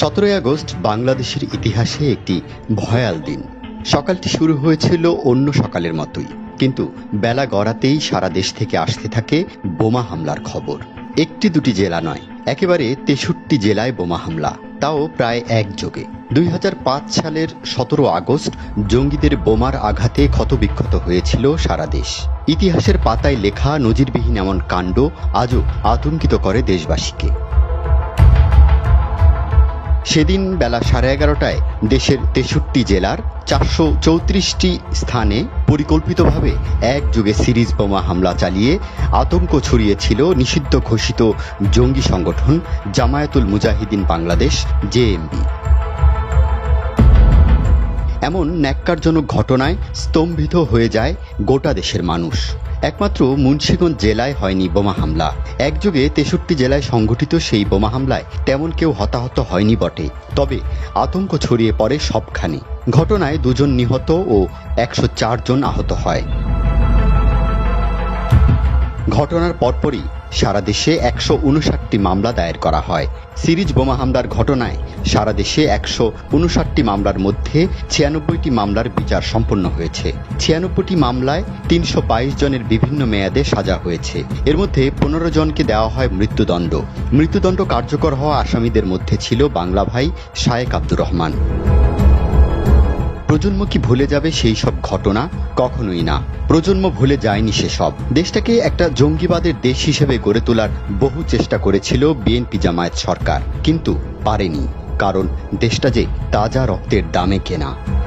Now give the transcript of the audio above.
সতেরোই আগস্ট বাংলাদেশের ইতিহাসে একটি ভয়াল দিন। সকালটি শুরু হয়েছিল অন্য সকালের মতোই, কিন্তু বেলা গড়াতেই সারা দেশ থেকে আসতে থাকে বোমা হামলার খবর। একটি দুটি জেলা নয়, একেবারে তেষট্টি জেলায় বোমা হামলা, তাও প্রায় একযোগে। দুই হাজার পাঁচ সালের সতেরো আগস্ট জঙ্গিদের বোমার আঘাতে ক্ষতবিক্ষত হয়েছিল সারা দেশ। ইতিহাসের পাতায় লেখা নজিরবিহীন এমন কাণ্ড আজও আতঙ্কিত করে দেশবাসীকে। সেদিন বেলা সাড়ে এগারোটায় দেশের তেষট্টি জেলার চারশো চৌত্রিশটি স্থানে পরিকল্পিতভাবে একযোগে সিরিজ বোমা হামলা চালিয়ে আতঙ্ক ছড়িয়েছিল নিষিদ্ধ ঘোষিত জঙ্গি সংগঠন জামায়াতুল মুজাহিদিন বাংলাদেশ জেএমবি এমন ন্যাক্কারজনক ঘটনায় স্তম্ভিত হয়ে যায় গোটা দেশের মানুষ। একমাত্র মুন্সিগঞ্জ জেলায় হয়নি বোমা হামলা। একযোগে তেষট্টি জেলায় সংঘটিত সেই বোমা হামলায় তেমন কেউ হতাহত হয়নি বটে। তবে আতঙ্ক ছড়িয়ে পড়ে সবখানে। ঘটনায় দুজন নিহত ও একশো জন আহত হয়। ঘটনার পরপরই সারা দেশে একশো উনষাটটি মামলা দায়ের করা হয়। সিরিজ বোমা হামলার ঘটনায় সারা দেশে একশো উনষাটটি মামলার মধ্যে ছিয়ানব্বইটি মামলার বিচার সম্পন্ন হয়েছে। ছিয়ানব্বইটি মামলায় তিনশো বাইশ জনের বিভিন্ন মেয়াদে সাজা হয়েছে। এর মধ্যে পনেরো জনকে দেওয়া হয় মৃত্যুদণ্ড। মৃত্যুদণ্ড কার্যকর হওয়া আসামিদের মধ্যে ছিল বাংলা ভাই শায়েক আব্দুর রহমান। প্রজন্ম কি ভুলে যাবে সেই সব ঘটনা? কখনোই না। প্রজন্ম ভুলে যায়নি সেসব দেশটাকে একটা জঙ্গিবাদের দেশ হিসেবে গড়ে তোলার বহু চেষ্টা করেছিল বিএনপি জামায়াত সরকার। কিন্তু পারেনি। কারণ দেশটা যে তাজা রক্তের দামে কেনা।